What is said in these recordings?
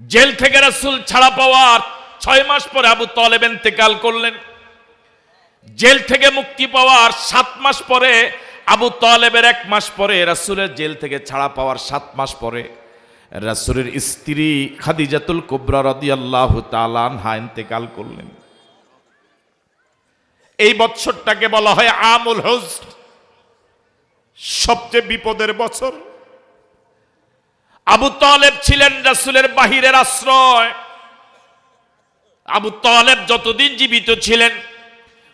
Jail থেকে রাসূল ছাড়া পাওয়ার ছয় মাস পরে আবু তলেব ইন্তেকাল করলেন। জেল থেকে মুক্তি পাওয়ার সাত মাস পরে আবু তলেবের এক মাস পরে রাসূলের জেল থেকে ছাড়া পাওয়ার সাত মাস পরে রাসূলের স্ত্রী খাদিজাতুল কুবরা রাদিয়াল্লাহু তাআলা আনহা ইন্তেকাল করলেন। এই বছরটাকে বলা হয় আমুল হজ সবচেয়ে বিপদের বছর। আবু তালেব ছিলেন রাসূলের বাহিরের আশ্রয়। আবু তালেব যতদিন জীবিত ছিলেন,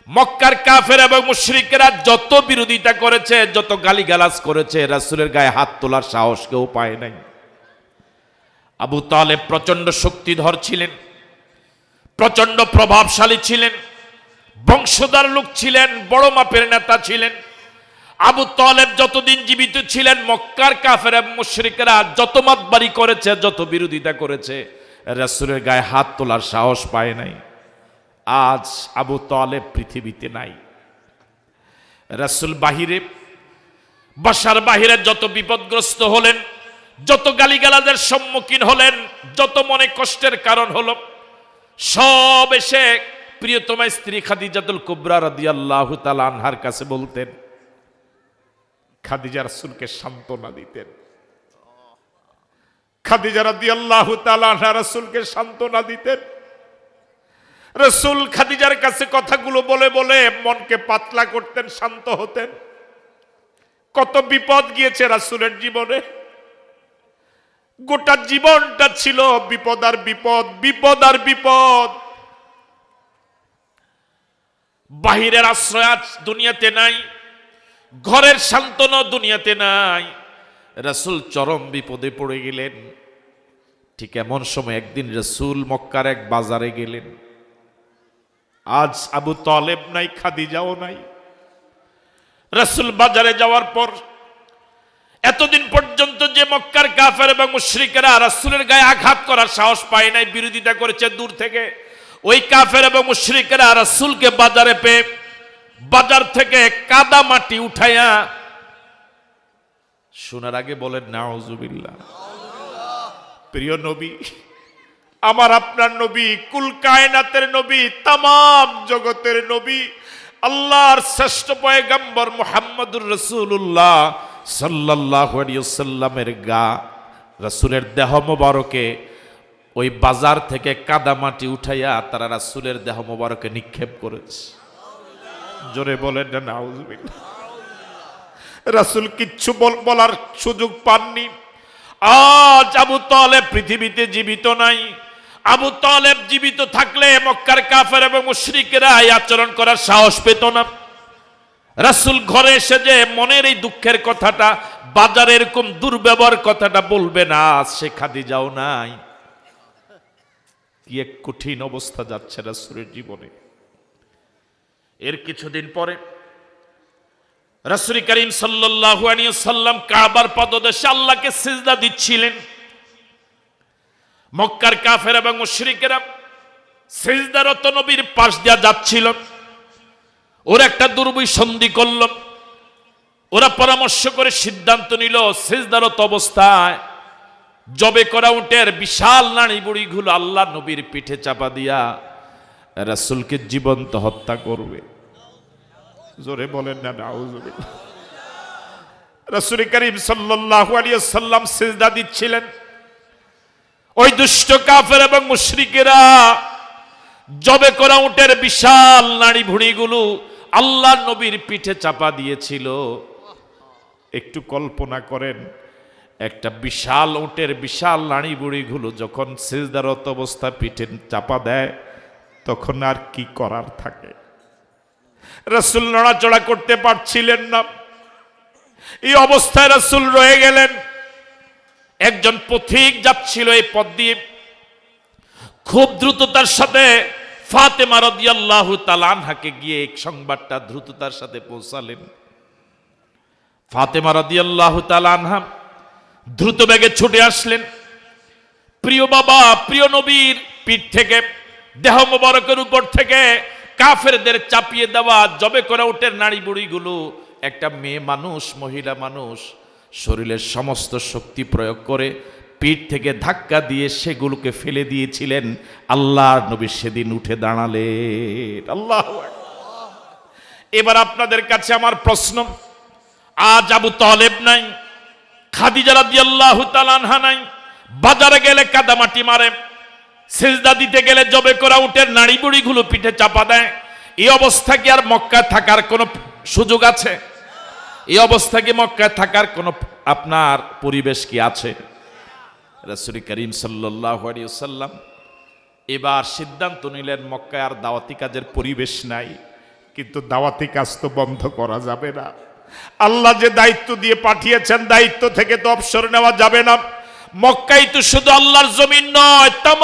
মক্কার কাফের এবং মুশরিকেরা যত বিরোধিতা করেছে, যত গালিগালাজ করেছে, রাসুলের গায়ে হাত তোলার সাহস কেউ পায় নাই। আবু তালেব প্রচণ্ড শক্তিধর ছিলেন প্রচণ্ড প্রভাবশালী ছিলেন, বংশধর লোক ছিলেন, বড় মাপের নেতা ছিলেন। আবু তালেব যতদিন জীবিত ছিলেন, মক্কার কাফের মুশরিকেরা যত মাতবাড়ি করেছে, যত বিরোধিতা করেছে, রাসূলের গায়ে হাত তোলার সাহস পায় নাই। আজ আবু তালেব পৃথিবীতে নাই। রাসূল বাহিরে, বাসার বাহিরে যত বিপদগ্রস্ত হলেন, যত গালিগালাদের সম্মুখীন হলেন, যত মনে কষ্টের কারণ হলো, সব এসে প্রিয়তমা স্ত্রী খাদিজাতুল কুবরা রাদিয়াল্লাহু তাআলা আনহার কাছে বলতেন খাদিজা রাসূলকে সান্ত্বনা দিতেন। খাদিজা তাআলা আনহা রাসূলকে সান্ত্বনা দিতেন। রসুল খাদিজার কাছে কথাগুলো বলে বলে মনকে পাতলা করতেন, শান্ত হতেন। কত বিপদ গিয়েছে রাসূলের জীবনে। গোটা জীবনটা ছিল বিপদ আর বিপদ বিপদ আর বিপদ। বাহিরের আশ্রয় আজ দুনিয়াতে নাই। ঘরের সান্ত্বনা দুনিয়াতে নাই। রাসূল চরম বিপদে পড়ে গেলেন। ঠিক এমন সময় একদিন রসুল মক্কার এক বাজারে গেলেন। আজ আবু তলেব নাই, খাদিজাও নাই। রসুল বাজারে যাওয়ার পর এতদিন পর্যন্ত যে মক্কার কাফের এবং মুশরিকেরা রাসূলের গায়ে আঘাত করার সাহস পায় নাই, বিরোধিতা করেছে দূর থেকে, ওই কাফের এবং মুশরিকেরা রাসূলকে বাজারে পেয়ে বাজার থেকে কাদা মাটি উঠাইয়া শোনার আগে বলেন, নাউজুবিল্লাহ। প্রিয় নবী, আমার আপনার নবী, কুল কায়নাতের নবী তাম জগতের নবী, আল্লাহর শ্রেষ্ঠ পয়গম্বর মোহাম্মদুর রসুল্লাহ সাল্লাহ সাল্লামের গা, রসুলের দেহ মোবারকে ওই বাজার থেকে কাদামাটি উঠাইয়া তারা রাসুলের দেহ মোবারকে নিক্ষেপ করেছে। জোরে বলেন রাসুল কিচ্ছু বলার সুযোগ পাননি। আজ আবু তালেব পৃথিবীতে জীবিত নাই। আবু তালেব জীবিত থাকলে মক্কার কাফের এবং মুশরিকেরা এই আচরণ করার সাহস পেত না। রাসুল ঘরে এসে যে মনের এই দুঃখের কথাটা বাজারে এরকম দুর্ব্যবহার কথাটা বলবে না সে খাদি যাও নাই। কি এক কঠিন অবস্থা যাচ্ছে রাসুলের জীবনে। এর কিছুদিন পরে রসুল করিম সাল্লাল্লাহু সাল্লাম কাবার পদদেশে আল্লাহকে সিজদা দিচ্ছিলেন। মক্কার কাফের এবং মুশরিকেরা সিজদারত নবীর পাশ দিয়া যাচ্ছিল। ওরা একটা দুর্বই সন্ধি করল। ওরা পরামর্শ করে সিদ্ধান্ত নিল, সিজদারত অবস্থায় জবে করা উটের বিশাল নাড়ি বুড়িগুলো আল্লাহ নবীর পিঠে চাপা দিয়া রাসূলকে জীবন্ত হত্যা করবে। জোরে বলেন না নাউজুবিল্লাহ রাসূল করিম সাল্লাল্লাহু আলাইহি সাল্লাম সিজদা দিচ্ছিলেন। ওই দুষ্ট কাফের এবং মুশরিকেরা জবে করা উটের বিশাল নাড়ি ভুঁড়িগুলো আল্লাহ নবীর পিঠে চাপা দিয়েছিল। একটু কল্পনা করেন, একটা বিশাল উটের বিশাল নাড়ি বুড়িগুলো যখন সিজদারত অবস্থা পিঠে চাপা দেয়, তখন আর কি করার থাকে? রসুল নড়াচড়া করতে পারছিলেন না। এই অবস্থায় রসুল রয়ে গেলেন। একজন পথিক যাচ্ছিল এই পথ দিয়ে। খুব দ্রুততার সাথে ফাতেমা রাদিয়াল্লাহু তাআলা আনহাকে গিয়ে এই সংবাদটা দ্রুততার সাথে পৌঁছালেন। ফাতেমা রাদিয়াল্লাহু তাআলা আনহা দ্রুত বেগে ছুটে আসলেন। প্রিয় বাবা, প্রিয় নবীর পিঠ থেকে, দেহ মোবারকের উপর থেকে কাফেরদের চাপিয়ে দেওয়া, জবে করে উটের নাড়ি বুড়িগুলো। একটা মেয়ে মানুষ, মহিলা মানুষ, শরীরের সমস্ত শক্তি প্রয়োগ করে পিঠ থেকে ধাক্কা দিয়ে সেগুলোকে ফেলে দিয়েছিলেন। আল্লাহর নবী সেদিন উঠে দাঁড়ালেন। আল্লাহ এবার আপনাদের কাছে আমার প্রশ্ন। আজ আবু তলেব নাই, খাদিজা রাদিয়াল্লাহু তাআলা আনহা নাই, বাজারে গেলে কাদামাটি মারে। সেজদা দিতে গেলে জবে করা উটের নাড়ি বুড়িগুলো পিঠে চাপা দেয়। এই অবস্থা কি আর মক্কায় থাকার কোনো সুযোগ আছে? এই অবস্থা কি মক্কায় থাকার কোনো আপনার পরিবেশ কি আছে? রাসূল করিম সাল্লাম এবার সিদ্ধান্ত নিলেন, মক্কায় আর দাওয়াতি কাজের পরিবেশ নাই, কিন্তু দাওয়াতি কাজ তো বন্ধ করা যাবে না। আল্লাহ যে দায়িত্ব দিয়ে পাঠিয়েছেন, দায়িত্ব থেকে তো অবসর নেওয়া যাবে না। মক্কাই তো শুধু আল্লাহর জমিন নয় তাম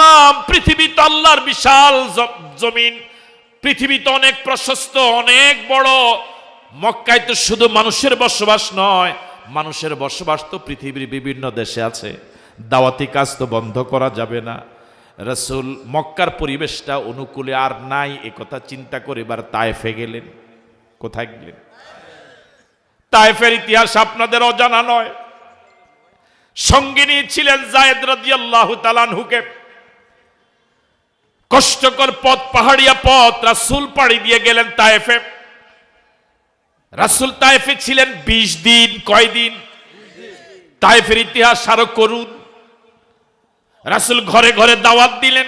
পৃথিবী তো আল্লাহর বিশাল জমিন। পৃথিবী তো অনেক প্রশস্ত, অনেক বড়। মক্কায় তো শুধু মানুষের বসবাস নয়, মানুষের বসবাস তো পৃথিবীর বিভিন্ন দেশে আছে। দাওয়াতি কাজ তো বন্ধ করা যাবে না। রসুল, মক্কার পরিবেশটা অনুকূলে আর নাই একথা চিন্তা করে এবার তায়েফে গেলেন। কোথায় গেলেন? তায়েফের ইতিহাস আপনাদের অজানা নয়। সঙ্গিনী ছিলেন জায়েদ রাদিয়াল্লাহু তালানহুকে কষ্টকর পথ, পাহাড়িয়া পথ রাসূল পাড়ি দিয়ে গেলেন তায়েফে। রাসূল তায়েফে ছিলেন ২০ দিন কয়দিন তায়েফের ইতিহাস আরও করুন। রাসূল ঘরে ঘরে দাওয়াত দিলেন।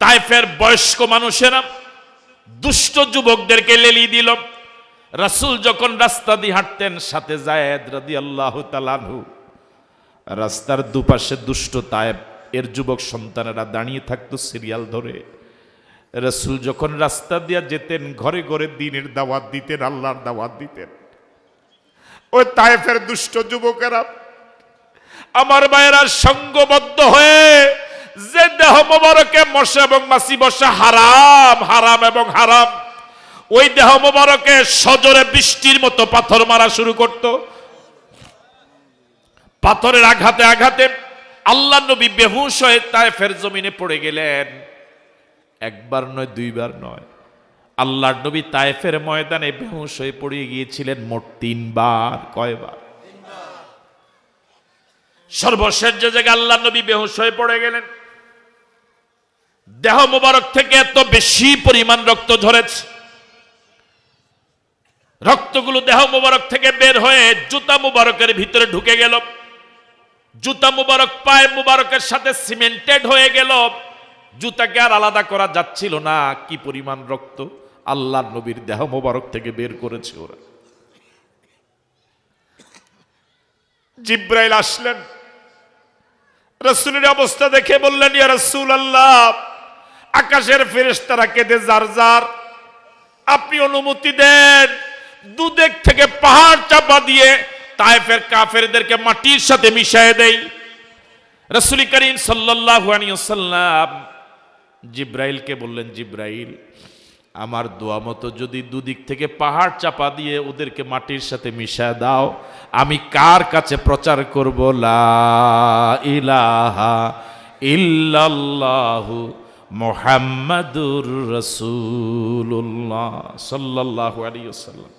তায়েফের বয়স্ক মানুষেরা দুষ্ট যুবকদেরকে লেলি দিল। রাসূল যখন রাস্তা দিয়ে হাঁটতেন, সাথে জায়েদ রাদিয়াল্লাহু তাআলাহু রাস্তার দুপাশে দুষ্ট তায়েব, এর যুবক সন্তানেরা দাঁড়িয়ে থাকতো সিরিয়াল ধরে। রসুল যখন রাস্তা দিয়া যেতেন, ঘরে ঘরে দিনের দাওয়াত দিতেন, আল্লাহর দাওয়াত দিতেন। ওই তায়েফের দুষ্ট যুবকেরা আমার মায়েরা সঙ্গবদ্ধ হয়ে যে দেহ মোবারকে মশা এবং মাসি বসা হারাম হারাম এবং হারাম, ওই দেহ মোবারকে সজরে বৃষ্টির মতো পাথর মারা শুরু করতো। পাথরের আঘাতে আঘাতে আল্লাহ নবী বেহুশ হয়ে তায়েফের জমিনে পড়ে গেলেন। একবার নয়, দুইবার নয়। আল্লাহর নবী তায়েফের ময়দানে বেহুশ হয়ে পড়ে গিয়েছিলেন মোট তিনবার, কয়বার? সর্বশেষ যে জায়গায় আল্লাহ নবী বেহুশ হয়ে পড়ে গেলেন, দেহ মোবারক থেকে এত বেশি পরিমাণ রক্ত ঝরেছে। রক্তগুলো দেহ মোবারক থেকে বের হয়ে জুতা মোবারকের ভিতরে ঢুকে গেল। জুতা মুবারক, পায়ে মুবারকের সাথে সিমেন্টেড হয়ে গেল। জুতাকে আর আলাদা করা যাচ্ছিল না। কি পরিমাণ রক্ত? আল্লাহ নবীর দেহ মোবারক থেকে বের করেছে ওরা। জিব্রাইল আসলেন। রসুলের অবস্থা দেখে বললেন, ইয়া রসুল আল্লাহ আকাশের ফেরেশতারা কেঁদে যার যার। আপনি অনুমতি দেন। দুদেক থেকে পাহাড় চাপা দিয়ে তায়েফের কাফেরদেরকে মাটির সাথে মিশিয়ে দেই। রসুল করিম সাল্লাল্লাহু আলাইহি ওয়াসাল্লাম জিব্রাইলকে বললেন, জিব্রাইল, আমার দোয়া মতো যদি দুদিক থেকে পাহাড় চাপা দিয়ে ওদেরকে মাটির সাথে মিশায় দাও, আমি কার কাছে প্রচার করব? লা ইলাহা ইল্লাল্লাহু মুহাম্মাদুর রাসূলুল্লাহ সাল্লাল্লাহু আলাইহি ওয়াসাল্লাম।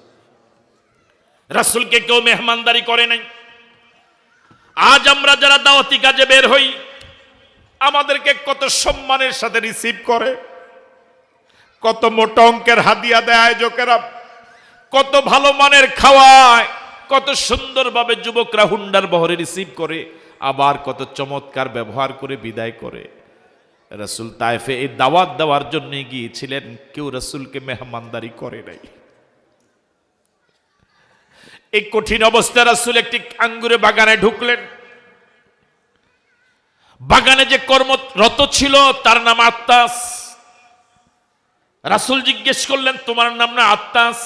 রাসূলকে কেউ মেহমানদারি করে নাই। আজ আমরা যারা দাওয়াতি কাজে বের হই, আমাদেরকে কত সম্মানের সাথে রিসিভ করে, কত মোটা অঙ্কের হাদিয়া দেয় আয়োজকেরা, কত ভালো মানের খাওয়ায়, কত সুন্দরভাবে যুবকরা হুন্ডার বহরে রিসিভ করে, আবার কত চমৎকার ব্যবহার করে বিদায় করে। রসুল তাইফে এই দাওয়াত দেওয়ার জন্য গিয়েছিলেন, কেউ রসুলকে মেহমানদারি করে নাই। এই কঠিন অবস্থায় রাসুল একটি আঙ্গুরে বাগানে ঢুকলেন। বাগানে যে কর্মরত ছিল, তার নাম আত্মাস রাসুল জিজ্ঞেস করলেন, তোমার নাম না আত্মাস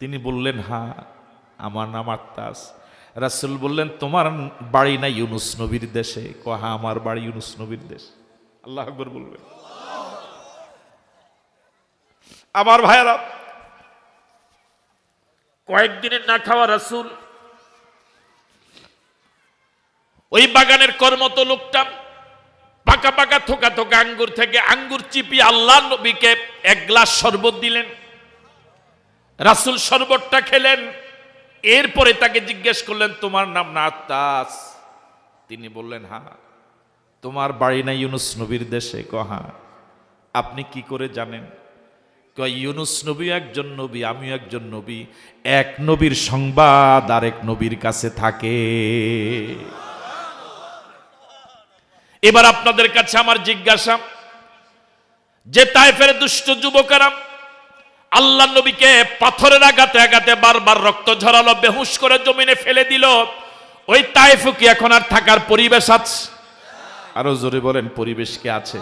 তিনি বললেন হ্যাঁ আমার নাম আত্মাস রাসুল বললেন, তোমার বাড়ি না ইউনুস নবীর দেশে? ক হ্যাঁ আমার বাড়ি ইউনুস নবীর দেশ। আল্লাহ আকবর বলবেন আমার ভাইয়েরা কয়েকদিনের না খাওয়া রাসুল। ওই বাগানের কর্মত লোকটা পাকা পাকা থোকা থোকা আঙ্গুর থেকে আঙ্গুর চিপি আল্লাহ নবীকে এক গ্লাস শরবত দিলেন। রাসুল শরবতটা খেলেন। এরপরে তাকে জিজ্ঞেস করলেন, তোমার নাম না আত্মাস তিনি বললেন, হা, তোমার বাড়ি না ইউনুস নবীর দেশে? কহা, আপনি কি করে জানেন? ইউনুস নবী, একজন নবী, আমিও একজন নবী, এক নবীর সংবাদ আরেক নবীর কাছে থাকে। এবার আপনাদের কাছে আমার জিজ্ঞাসা, যে তাইফের দুষ্ট যুবকেরা, আল্লাহ নবীকে পাথরের আঘাতে আঘাতে বারবার রক্ত ঝরালো, বেহুশ করে জমিনে ফেলে দিল, ওই তাইফু কি এখন আর থাকার পরিবেশ আছে? আরও জোরে বলেন, পরিবেশ কি আছে?